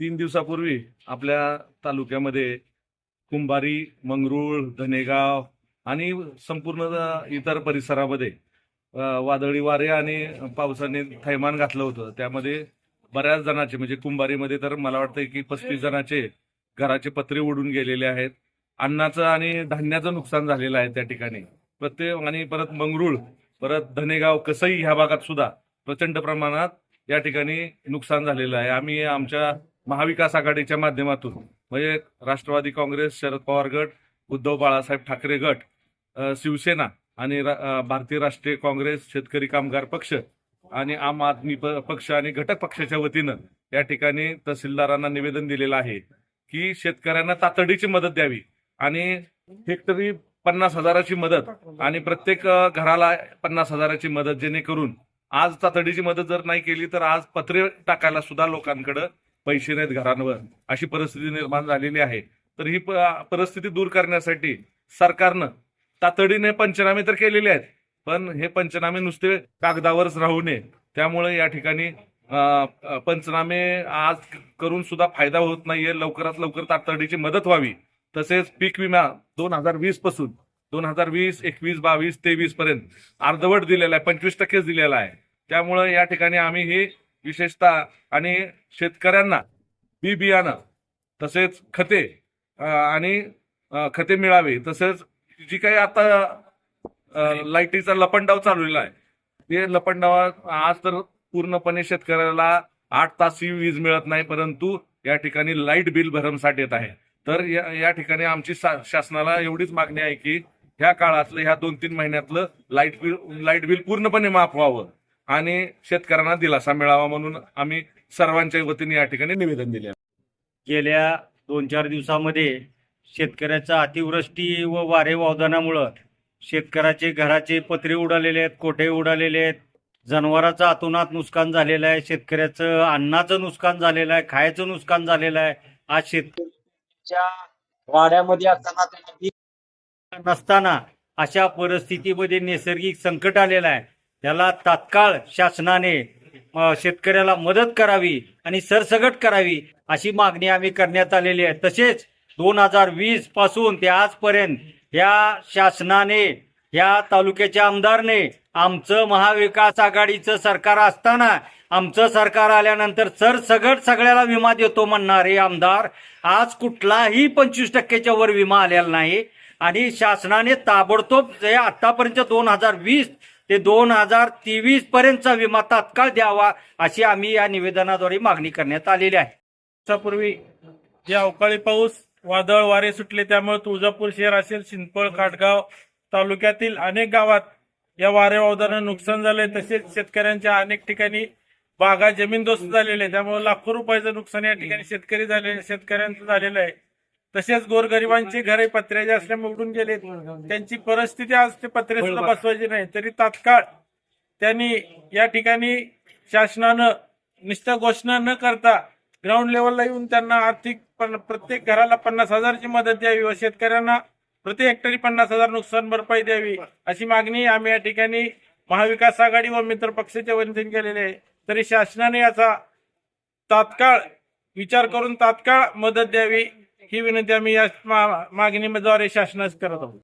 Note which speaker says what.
Speaker 1: तीन दिवसापूर्वी आपल्या तालुक्यामध्ये कुंभारी मंगरूळ धनेगाव आणि संपूर्ण इतर परिसरामध्ये वादळी वारे आणि पावसाने थैमान घातलं होतं. त्यामध्ये बऱ्याच जणांचे म्हणजे कुंभारीमध्ये तर मला वाटतं की पस्तीस जणांचे घराचे पत्रे उडून गेलेले आहेत. अन्नाचं आणि धान्याचं नुकसान झालेलं आहे त्या ठिकाणी. प्रत्येक आणि परत मंगरूळ परत धनेगाव कसई ह्या भागात सुद्धा प्रचंड प्रमाणात या ठिकाणी नुकसान झालेलं आहे. आम्ही आमच्या महाविकास आघाडीच्या माध्यमातून म्हणजे राष्ट्रवादी काँग्रेस शरद पवार गट उद्धव बाळासाहेब ठाकरे गट शिवसेना आणि रा- भारतीय राष्ट्रीय काँग्रेस शेतकरी कामगार पक्ष आणि आम आदमी पक्ष आणि घटक पक्षाच्या वतीनं या ठिकाणी तहसीलदारांना निवेदन दिलेलं आहे की शेतकऱ्यांना तातडीची मदत द्यावी आणि हेक्टरी पन्नास हजाराची मदत आणि प्रत्येक घराला पन्नास हजाराची मदत जेणेकरून आज तातडीची मदत जर नाही केली तर आज पत्रे टाकायला सुद्धा लोकांकडे पैसे नाहीत घरांवर अशी परिस्थिती निर्माण झालेली आहे. तर ही परिस्थिती दूर करण्यासाठी सरकारनं तातडीने पंचनामे तर केलेले आहेत पण हे पंचनामे नुसते कागदावरच राहू नये. त्यामुळे या ठिकाणी पंचनामे आज करून सुद्धा फायदा होत नाहीये. लवकरात लवकर तातडीची मदत व्हावी. तसेच पीक विमा दोन हजार वीसपासून दोन हजार वीस एकवीस बावीस तेवीस पर्यंत अर्धवट दिलेला आहे पंचवीस टक्केच दिलेला आहे. त्यामुळे या ठिकाणी आम्ही हे विशेषतः आणि शेतकऱ्यांना बी बियाणं तसेच खते आणि खते मिळावे. तसेच जी काही आता लाईटीचा लपंडाव चाललेला आहे ते लपंडाव आज तर पूर्णपणे शेतकऱ्याला आठ तासही वीज मिळत नाही परंतु या ठिकाणी लाइट बिल भरमसाठ येत आहे. तर या या ठिकाणी आमची शासनाला एवढीच मागणी आहे की ह्या काळातलं ह्या दोन तीन महिन्यातलं लाइट बिल लाइट बिल पूर्णपणे माफ व्हावं. आणि शेतकऱ्यांना दिलासा मिळावा म्हणून आम्ही सर्वांच्या वतीने या ठिकाणी निवेदन दिले आहे.
Speaker 2: गेल्या दोन चार दिवसामध्ये शेतकऱ्याचा अतिवृष्टी व वारे वावदानामुळं शेतकऱ्याचे घराचे पत्रे उडालेले आहेत कोठे उडालेले आहेत जनावरांचं अतोनात नुकसान झालेलं आहे शेतकऱ्याचं अन्नाचं नुकसान झालेलं आहे खायचं नुकसान झालेलं आहे आज शेतकऱ्याच्या वाड्यामध्ये असताना त्यांना नसताना अशा परिस्थितीमध्ये नैसर्गिक संकट आलेलं आहे त्याला तात्काळ शासनाने शेतकऱ्याला मदत करावी आणि सरसगट करावी अशी मागणी आम्ही करण्यात आलेली आहे. तसेच दोन हजार वीसपासून ते आजपर्यंत या शासनाने या तालुक्याच्या आमदारने आमचं महाविकास आघाडीचं सरकार असताना आमचं सरकार आल्यानंतर सरसगट सगळ्याला विमा देतो म्हणणारे आमदार आज कुठलाही पंचवीस टक्क्याच्या वर विमा आलेला नाही. आणि शासनाने ताबडतोब जे आतापर्यंत दोन हजार वीस ते दोन हजार तेवीस पर्यंतचा विमा तात्काळ द्यावा अशी आम्ही या निवेदनाद्वारे मागणी करण्यात आलेली आहे.
Speaker 3: दिवसापूर्वी जे अवकाळी पाऊस वादळ वारे सुटले त्यामुळे तुळजापूर शहर असेल शिंदपळ खाटगाव तालुक्यातील अनेक गावात या वारे वावदानं नुकसान झालंय. तसेच शेतकऱ्यांच्या अनेक ठिकाणी बागा जमीनदोस्त झालेल्या आहे. त्यामुळे लाखो रुपयाचं नुकसान या ठिकाणी शेतकरी झाले शेतकऱ्यांचं झालेलं आहे. तसेच गोरगरिबांची घरे पत्र्याचे असल्यामुळे उडून गेले त्यांची परिस्थिती आज ते पत्रे सुद्धा बसवायचे नाही. तरी तात्काळ त्यांनी या ठिकाणी शासनानं नुसतं घोषणा न करता ग्राउंड लेवलला येऊन त्यांना आर्थिक प्रत्येक घराला पन्नास हजारची मदत द्यावी व शेतकऱ्यांना प्रति हेक्टरी पन्नास हजार नुकसान भरपाई द्यावी अशी मागणी आम्ही या ठिकाणी महाविकास आघाडी व मित्र पक्षाच्या वतीने केलेली आहे. तरी शासनाने याचा तात्काळ विचार करून तात्काळ मदत द्यावी. ही विनंती आम्ही या मा- मागणीद्वारे शासनास करत आहोत.